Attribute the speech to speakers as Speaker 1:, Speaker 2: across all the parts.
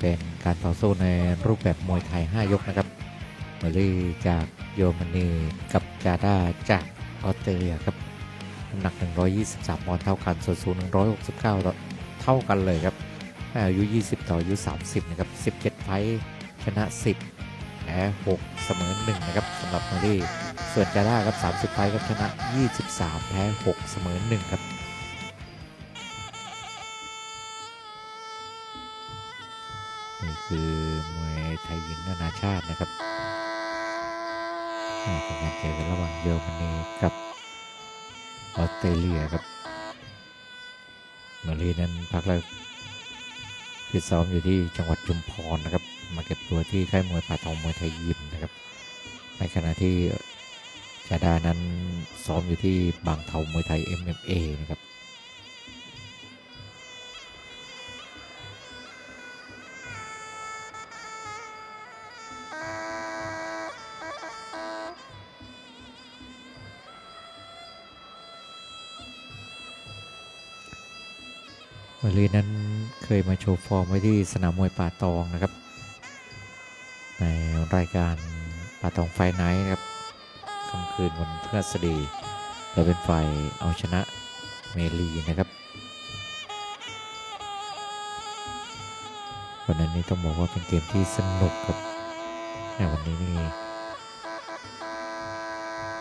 Speaker 1: เป็นการต่อสู้ในรูปแบบมวยไทย 5 ยกนะครับเมอรี่จากโยมนีกับจาด้าจากออสเตรเลียครับน้ำหนัก 123ปอนด์เท่ากันส่วนสูง 169 เท่ากันเลยครับอายุ 20 ต่ออายุ 30 นะครับ 17 ไฟชนะ 10แพ้6เสมอ 1 นะครับสำหรับเมอรี่ส่วนจาด้าครับ 30 ไฟท์ครับชนะ 23 แพ้ 6 เสมอ 1 ครับ ชาตินะครับเป็นการเจอกันระหว่างเยอรมนีกับออสเตรเลียครับเมารีนั้นพักแล้วฟิตซ้อมอยู่ที่จังหวัดชุมพรนะครับ มาเก็บตัวที่ค่ายมวยป่าทองมวยไทยยิมนะครับ ในขณะที่จาดานั้นซ้อมอยู่ที่บางเทามวยไทย MMA นะครับ วลีนั้นเคยมาโชว์ฟอร์มไว้ที่สนามมวยป่าตองนะครับ ในรายการป่าตองไฟไนท์นะครับค่ำคืนวันพฤหัสบดีเราเป็นฝ่ายเอาชนะเมลีนะครับ วันนั้นนี่ต้องบอกว่าเป็นเกมที่สนุกครับแต่วันนี้นี่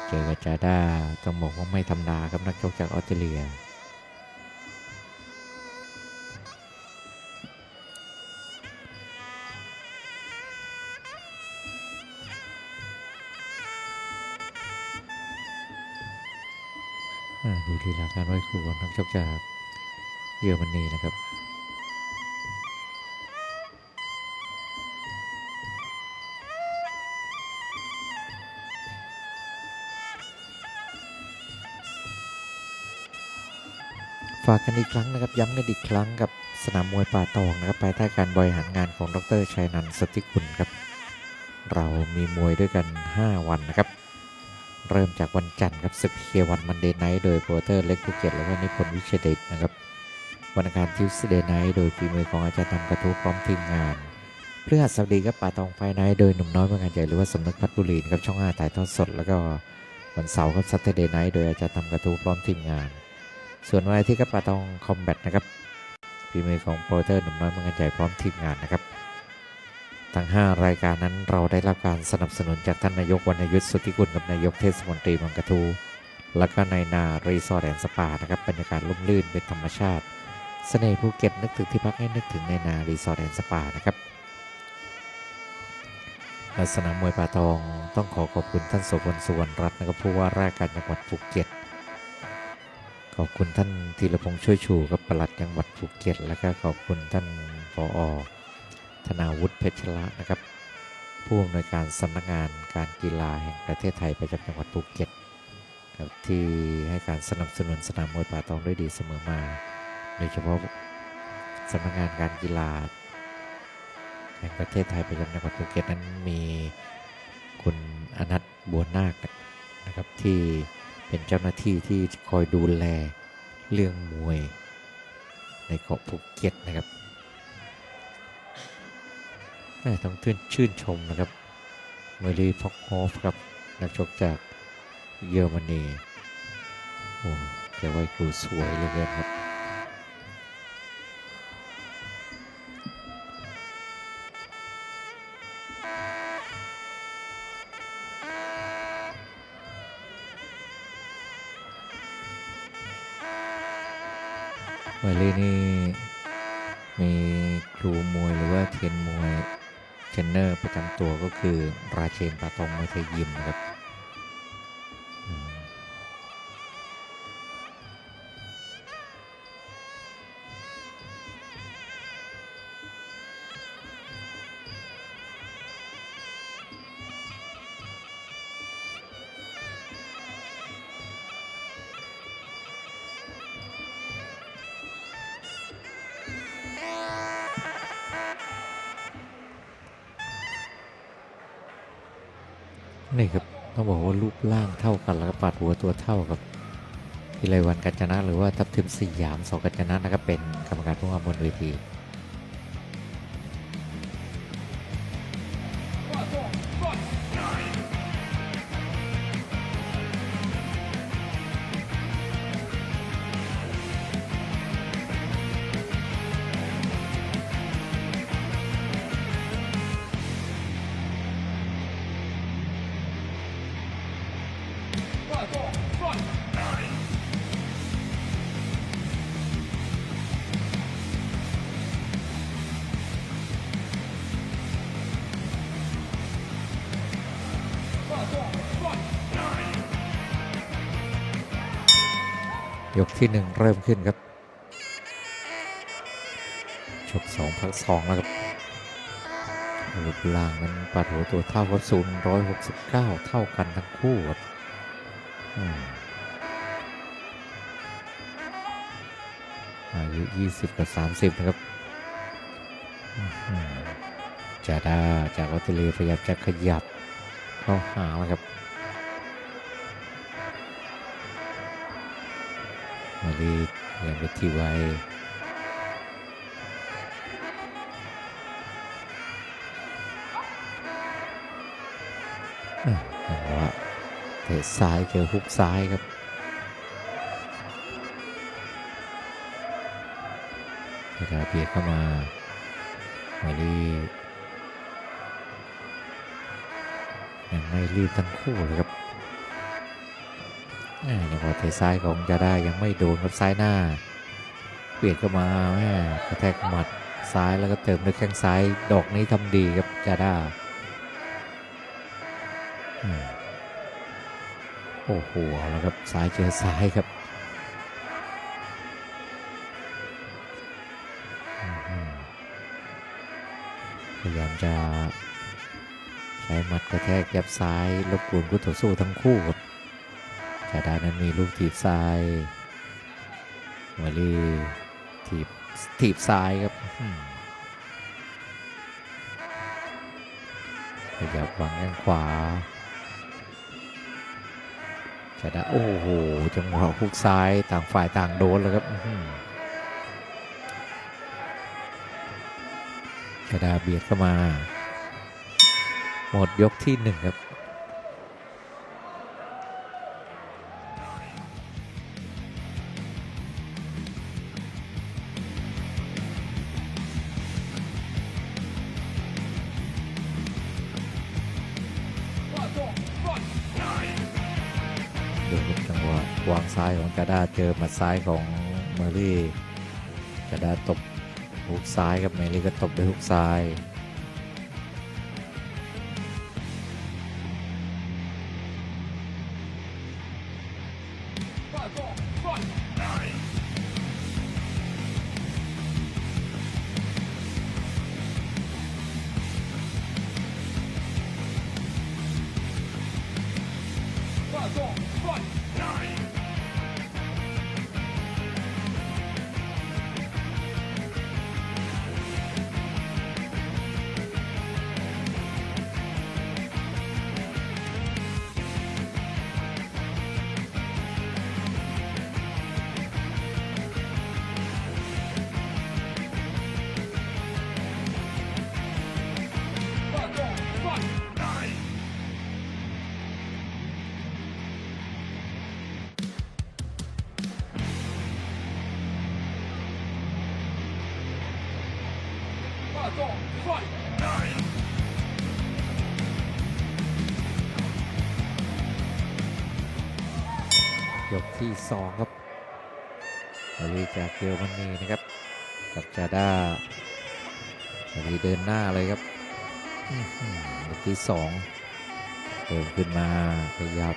Speaker 1: เจอกับจาด้าต้องบอกว่าไม่ธรรมดาครับนักชกจากออสเตรเลีย ลีลาการไหว้ครูของนักชกจากเยอรมนีนะครับฝากกันอีกครั้งนะครับย้ำกันอีกครั้งกับสนามมวยป่าตองนะครับภายใต้การบริหารงานของดรชัยนันสติกุลครับ เรามีมวยด้วยกัน 5 วันนะครับ เริ่มจากวันจันทร์ครับศึกเคียวันมันเดย์ไนท์โดยโปรเตอร์เล็กภูเก็ตแล้วก็นิพนธ์วิเชเดชนะครับ วันอังคารทิวส์เดย์ไนท์โดยฝีมือของอาจารย์ทำกระทู้พร้อมทีมงานเพื่อหัสบดีครับป่าตองไฟไนท์โดยหนุ่มน้อยเมืองใหญ่หรือว่าสำนักพัฒบุรีครับช่อง5ถ่ายทอดสด แล้วก็วันเสาร์ครับซัตเดย์ไนท์โดยอาจารย์ทำกระทู้พร้อมทีมงาน ส่วนวันอาทิตย์ครับป่าตองคอมแบทนะครับฝีมือของโปรเตอร์หนุ่มน้อยเมืองใหญ่พร้อมทีมงานนะครับ ทั้ง 5 รายการนั้นเราได้รับการสนับสนุนจากท่านนายกวรรณยุทธสุทธิกุลกับนายกเทศมนตรีเมืองกระทู และก็ในนารีสอร์ทแอนด์สปานะครับบรรยากาศร่มรื่นเป็นธรรมชาติเสน่ห์ภูเก็ตนึกถึงที่พักให้นึกถึงในนารีสอร์ทแอนด์สปานะครับสนามมวยป่าตองต้องขอขอบคุณท่านโสพลสุวรรณรัตน์นะครับผู้ว่าราชการจังหวัดภูเก็ตขอบคุณท่านธีรพงษ์ช่วยชูครับปลัดจังหวัดภูเก็ต และก็ขอบคุณท่านผอ ธนาวุฒิเพชรละนะครับ ผู้อำนวยการสำนักงานการกีฬาแห่งประเทศไทยประจำจังหวัดภูเก็ตครับที่ให้การสนับสนุนสนามมวยป่าตองด้วยดีเสมอมา โดยเฉพาะสำนักงานการกีฬา แห่งประเทศไทยประจำจังหวัดภูเก็ตนั้นมีคุณอนัทบัวนาคนะครับที่เป็นเจ้าหน้าที่ที่คอยดูแลเรื่องมวยในเกาะภูเก็ตนะครับ ต้องชื่นชื่นชมนะครับเมอรีฟอกฮอฟครับนักชกจากเยอรมนีโอ้แต่ว่ากูสวยเหลือเกินครับ ราเชนปาตองมวยไทยยิมนะครับ นี่ครับต้องบอกว่ารูปร่างเท่ากันแล้วก็ปัดหัวตัวเท่ากับพิไลวันกัญจนะหรือว่าทัพทิมสยามสองกัญจนะนะครับเป็นกรรมการผู้ว่าบนเวที ยกที่หนึ่งเริ่มขึ้นครับชกสองพักสองแล้วครับรูปร่างนั้นปัดหัวตัวเท่ากับศูนย์ร้อยหกสิบเก้าเท่ากันทั้งคู่ครับอายุยี่สิบกับสามสิบนะครับอื้อหือจาดาจากออสเตรเลียพยายามจะขยับเข้าหาแล้วครับ มาดียังไปที่ไวอะจังหวะเตะซ้ายเจอฮุกซ้ายครับเวลาเบียดเข้ามามาดียังไม่รีบทั้งคู่เลยครับ อ่าจังหวะเตะซ้ายของจาด้ยังไม่โดนครับซ้ายหน้า เปลี่ยนเข้ามาแม่กระแทกหมัดซ้ายแล้วก็เติมด้วยแข้งซ้ายดอกนี้ทำดีครับจาด้าโอ้โหแล้วครับซ้ายเจอซ้ายครับพยายามจะใช้หมัดกระแทกยับซ้ายรบกวนคู่ต่อสู้ทั้งคู่ครับ จาดานั้นมีลูกถีบซ้ายมาลีถีบถีบซ้ายครับขยับวางแข้งขวาจาดาโอ้โหจังหวะฮุกซ้ายต่างฝ่ายต่างโดนแล้วครับอื้อหือจาดาเบียดเข้ามา หมดยกที่หนึ่งครับ ดาเจอหมัดซ้ายของเมอรี่กระดาตบฮุกซ้ายครับเมอรี่ก็ตบด้วยฮุกซ้าย ที่สองครับมารีจากเยอรมนีนะครับ กับจาด้ามารีเดินหน้าเลยครับยกที่สองเดินขึ้นมาขยับ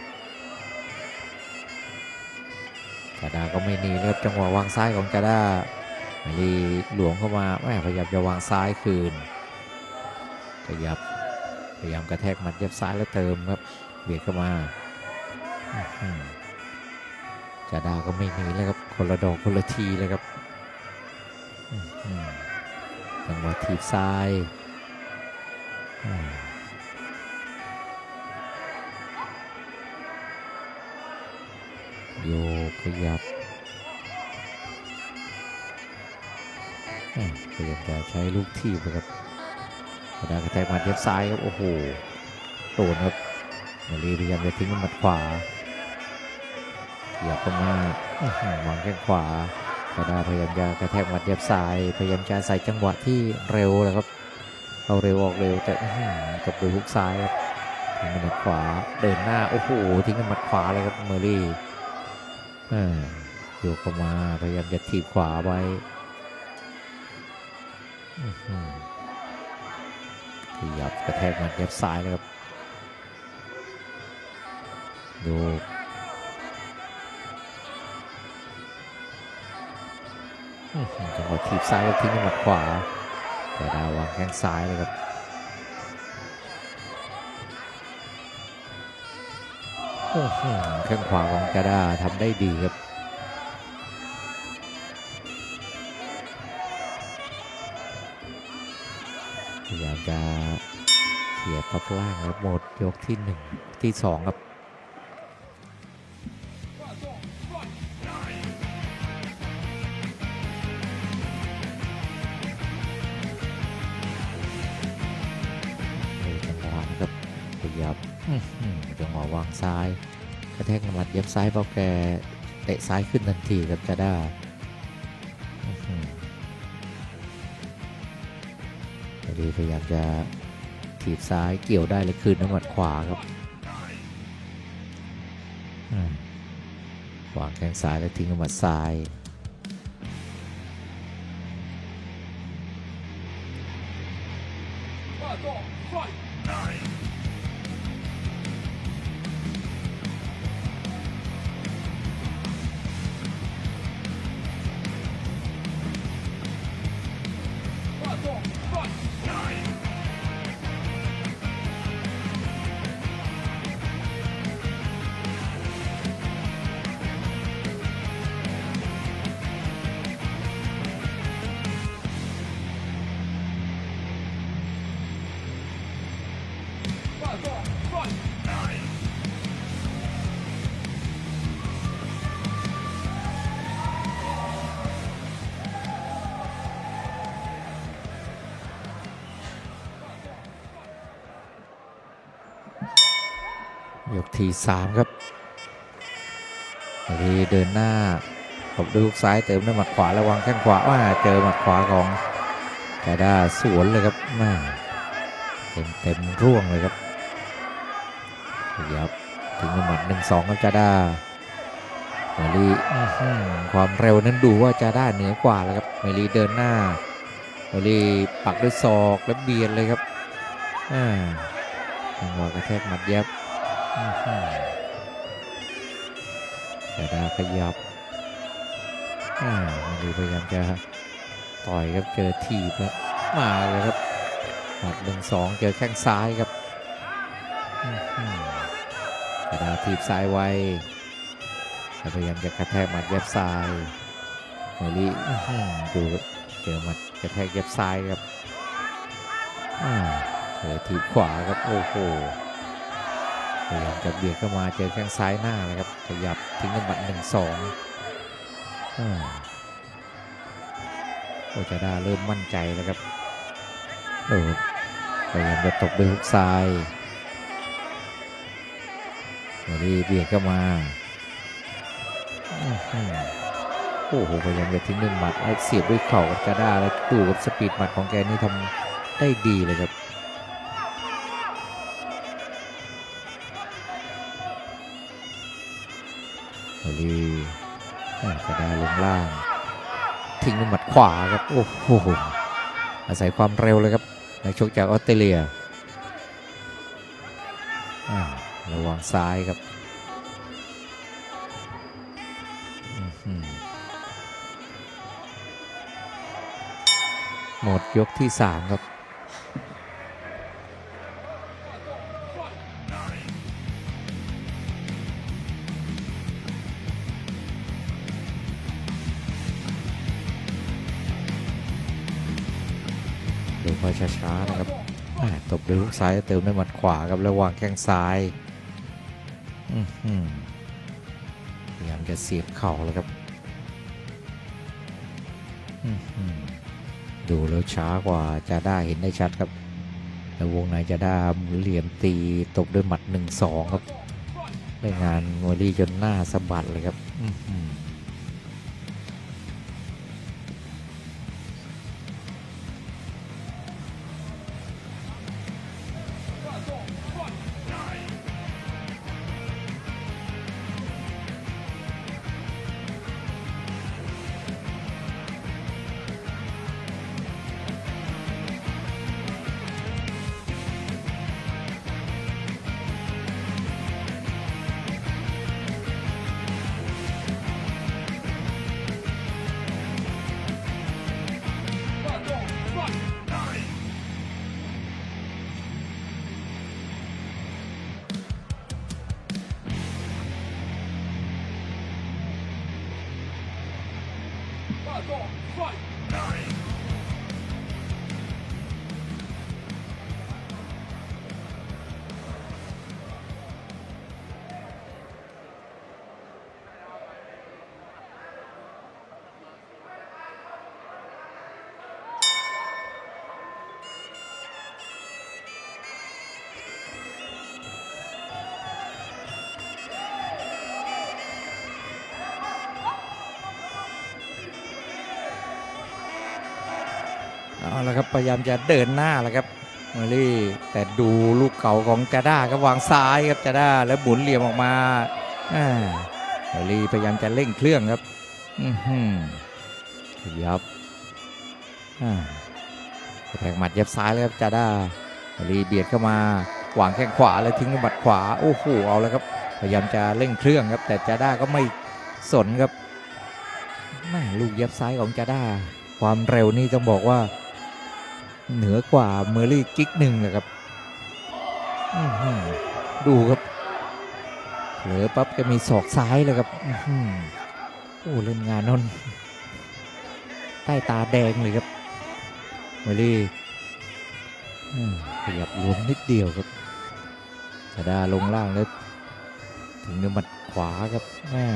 Speaker 1: จาด้าก็ไม่หนีนะครับจังหวะวางซ้ายของจาด้ามารีหลวมเข้ามาแม่พยายามจะวางซ้ายคืนขยับพยายามกระแทกมัดเย็บซ้ายแล้วเติมครับเบียดเข้ามา จาดาก็ไม่หนีเลยครับคนละดอกคนละทีเลยครับอื้อหือจังหวะถีบซ้ายโยกขยับพยายามจะใช้ลูกทีบครับจาดากระแทกมัดเย็บซ้ายครับ โอ้โห โดนครับมารีพยายามจะทิ้งมัดขวา หยียบเข้ามาอื้อหือวางแข้งขวากระดาพยายามจะกระแทกหมัดเหยียบซ้าย พยายามจะใส่จังหวะที่เร็วแหละครับเอาเร็วออกเร็วแต่อื้อหือจบโดยฮุกซ้ายครับทิ้งด้วยหมัดขวาเดินหน้าโอ้โหทิ้งด้วยหมัดขวาเลยครับเมอรี่อ่าโยกเข้ามาพยายามจะถีบขวาไว้อื้อหือขยับกระแทกหมัดเหยียบซ้ายเลยครับโจังหวะถีบซ้ายแล้วทิ้งด้วยหมัดขวาแต่ดาววางแข้งซ้ายเลยครับโอ้โหแข้งขวาของจาดาทำได้ดีครับพยายามจะเขี่ยท็อปล่างครับหมดยกที่หนึ่งที่สองครับ ย็บซ้ายเพราะแกเตะซ้ายขึ้นทันทีครับจะได้พอดีพยายามจะถีบซ้ายเกี่ยวได้เลยคืนน้ำหมัดขวาครับวางแข้งซ้ายแล้วทิ้งน้ำหมัดซ้าย ยกที่สามครับทีเดินหน้าขบด้วยฮุกซ้ายเติมด้วยหมัดขวาระวังแข้งขวาว่าเจอหมัดขวาของแกด้าสวนเลยครับแม่เต็มเต็มร่วงเลยครับขยับถึงหมัดหนึ่งสองครับจาด้าเมลีความเร็วนั้นดูว่าจาด้าเหนือกว่าเลยครับเมลีเดินหน้าเมลีปักด้วยศอกแล้วเบียดเลยครับอ่าจังหวะกระแทกหมัดเย็บ แต่ดาขยับอ่ามันดูพยายามจะต่อยครับเจอทีบครับมาเลยครับหมัดหนึ่งสองเจอแข้งซ้ายครับแต่ดาทีบซ้ายไวแต่พยายามจะกระแทกหมัดเย็บซ้ายเมลี่ดูเจอหมัดกระแทกเย็บซ้ายครับเจอทีบขวาครับโอ้โห พยายามจะเบียดเข้ามาเจอแข้งซ้ายหน้าเลยครับ ขยับทิ้งน้ำบัตรหนึ่งสองโอจาดาเริ่มมั่นใจแล้วครับโอ้พยายามจะตบด้วยฮุกซ้ายมาดีเบียดเข้ามาโอ้โหพยายามจะทิ้งด้วยหมัดแล้วเสียบด้วยเข่ากับจาด้าแล้วดูกับสปีดหมัดของแกนี่ทำได้ดีเลยครับ กระดาลงล่าง ทิ้งด้วยหมัดขวาครับโอ้โหอาศัยความเร็วเลยครับนักชกจากออสเตรเลียระวังซ้ายครับอื้อหือหมดยกที่สามครับ ช้าๆนะครับตบด้วยลูกซ้ายเติมด้วยหมัดขวาครับแล้ววางแข้งซ้ายพยายามจะเสียบเข่าแล้วครับดูแล้วช้ากว่าจะได้เห็นได้ชัดครับแล้ววงในจะได้หมุนเหลี่ยมตีตบด้วยหมัดหนึ่งสองครับได้งานมวยดีจนหน้าสะบัดเลยครับ แล้วครับพยายามจะเดินหน้าแล้วครับเมอรี่แต่ดูลูกเก่าของจาด้าครับวางซ้ายครับจาด้าแล้วหมุนเหลี่ยมออกมาอ่าเมอรี่พยายามจะเร่งเครื่องครับอือหือขยับอ่าแทงหมัดเย็บซ้ายเลยครับจาด้าเมอรี่เบียดเข้ามาวางแข้งขวาแล้วทิ้งด้วยหมัดขวาโอ้โหเอาแล้วครับพยายามจะเร่งเครื่องครับ แต่จาด้าก็ไม่สนครับแม่ลูกเย็บซ้ายของจาด้าความเร็วนี่ต้องบอกว่า เหนือกว่าเมอรี่กิ๊กหนึ่งเลยครับดูครับเหลือปั๊บจะมีศอกซ้ายเลยครับอื้อหือโอ้เล่นงานนนใต้ตาแดงเลยครับเมอรี่ขยับหลวมนิดเดียวครับชาดาลงล่างแล้วถึงด้วยหมัดขวาครับแม่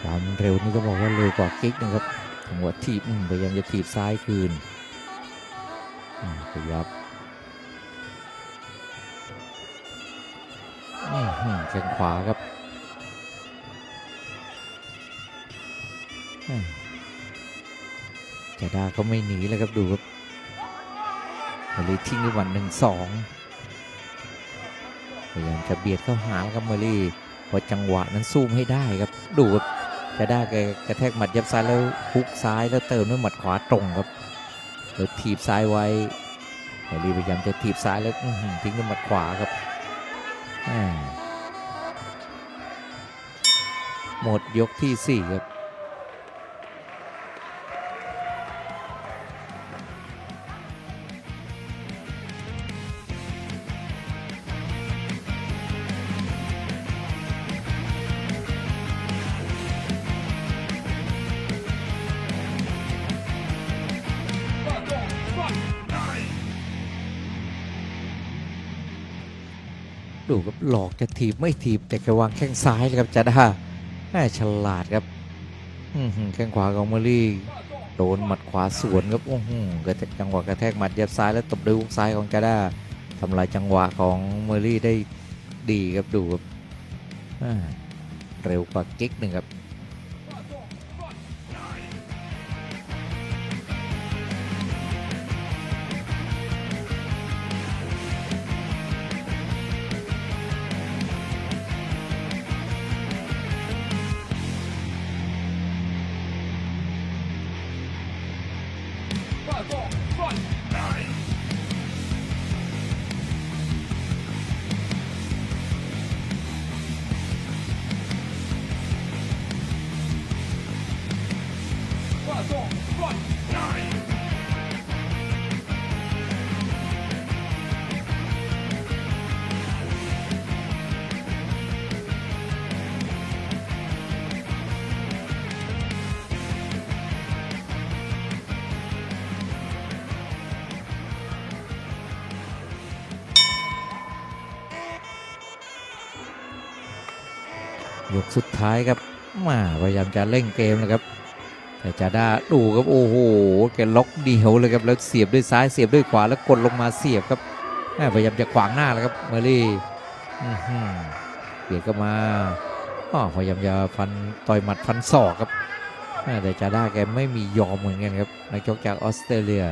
Speaker 1: ความเร็วนี่ก็บอกว่าเร็วกว่ากิ๊กนะครับ จังหวะทีบพยายามจะทีบซ้ายคืนอืมขยับแข้งขวาครับอืมจด้าก็ไม่หนีเลยครับดูครับมาลยทิ้งด้วยวันหนึ่งสองพยายามจะเบียดเข้าหาแล้วครับเมอรี่พอจังหวะนั้นซูมให้ได้ครับดูครับ จะได้แกกระแทกหมัดยับซ้ายแล้วฮุกซ้ายแล้วเติมด้วยหมัดขวาตรงครับแล้วถีบซ้ายไว้เฮลีพยายามจะถีบซ้ายแล้วทิ้งด้วยหมัดขวาครับหมดยกที่สี่ครับ จะถีบไม่ถีบแต่แกวางแข้งซ้ายเลยครับจะได้แม่ฉลาดครับอื้อหือแข้งขวาของเมอรี่โดนหมัดขวาสวนครับโอ้โหกระแทกจังหวะกระแทกหมัดเย็บซ้ายแล้วตบด้วยฮุกซ้ายของจาด้าทำลายจังหวะของเมอรี่ได้ดีครับดูครับเร็วกว่ากิ๊กหนึ่งครับ กสุดท้ายครับมาพยายามจะเร่งเกมนะครับ แต่จาด้าดูครับโอ้โหแกล็อกเดียวเลยครับแล้วเสียบด้วยซ้ายเสียบด้วยขวาแล้วกดลงมาเสียบครับแม่พยายามจะขวางหน้าแล้วครับเมอรี่เบียดเข้ามาอ้อพยายามจะฟันต่อยหมัดฟันศอกครับแม่แต่จาด้าแกไม่มียอมเหมือนกันครับนักชกจากออสเตรเลีย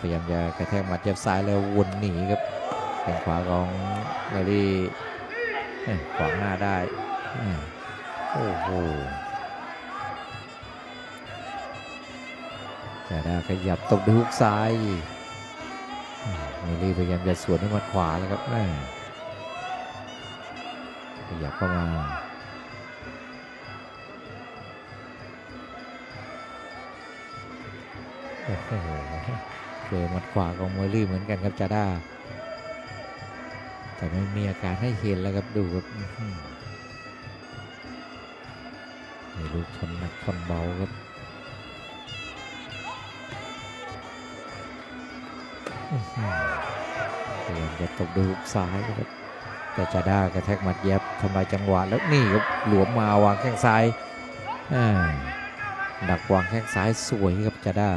Speaker 1: พยายามจะกระแทกหมัดเจ็บซ้ายแล้ววนหนีครับแข้งขวาของเมอรี่ ขวางหน้าได้โอ้โหแต่ได้ขยับตบด้วยฮุกซ้ายมเมลี่พยายามจะสวนด้วยมัดขวาแล้วครับขยับเข้ามาโอ้โหเจอมัดขวาของเมลี่เหมือนกันครับจาด้า แต่ไม่มีอาการให้เห็นแล้วครับดูครับมีลูกชนหนักชนเบาครับพยายามจะตบด้วยฮุกซ้ายครับ แต่จาด้ากระแทกหมัดเย็บทำลายจังหวะแล้วนี่ครับหลวมมาวางแข้งซ้ายดักวางแข้งซ้ายสวยครับจาด้า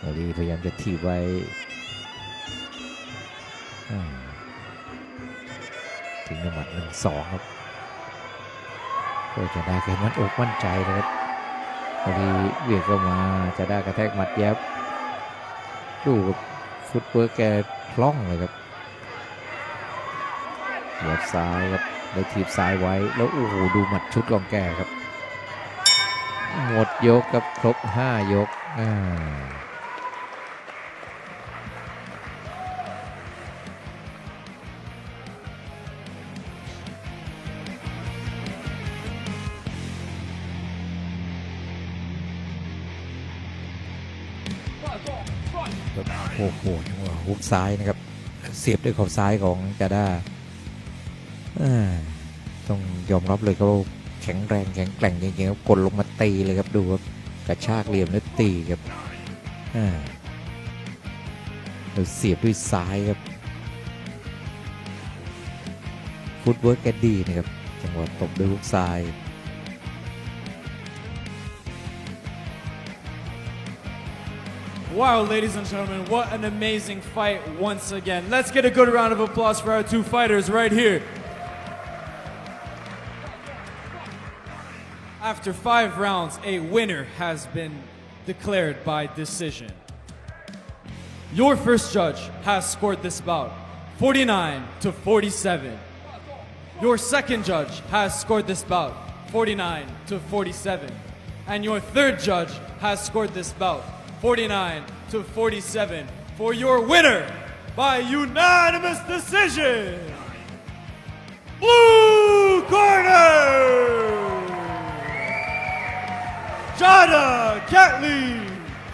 Speaker 1: มารีพยายามจะถีบไว้ ถึงหมัดหนึ่งสองครับก็จะได้แค่มันอกมั่นใจนะครับพอดีเวียดเข้ามาจะได้กระแทกหมัดแยบดูครับฟุตเวิร์กแกคล่องเลยครับหยียบซ้ายครับแล้ทีบซ้ายไว้แล้วโอ้โหดูหมัดชุดของแกครับ หมดยกครับครบ 5 ยกอ่า แบบโอ้โหจังหวะฮุกซ้ายนะครับ เสียบด้วยเข่าซ้ายของจาด้าต้องยอมรับเลยครับว่าแข็งแรงแข็งแกร่งจริงๆครับกดลงมาตีเลยครับดูครับกระชากเหลี่ยมแล้วตีครับอ่าเสียบด้วยซ้ายครับฟุตเวิร์กแกดีนะครับจังหวะตบด้วยฮุกซ้าย
Speaker 2: Wow, ladies and gentlemen, what an amazing fight once again. Let's get a good round of applause for our two fighters right here. After five rounds, a winner has been declared by decision. Your first judge has scored this bout 49 to 47. Your second judge has scored this bout 49 to 47. And your third judge has scored this bout 49 to 47 for your winner by unanimous decision. Blue corner! Jada Catley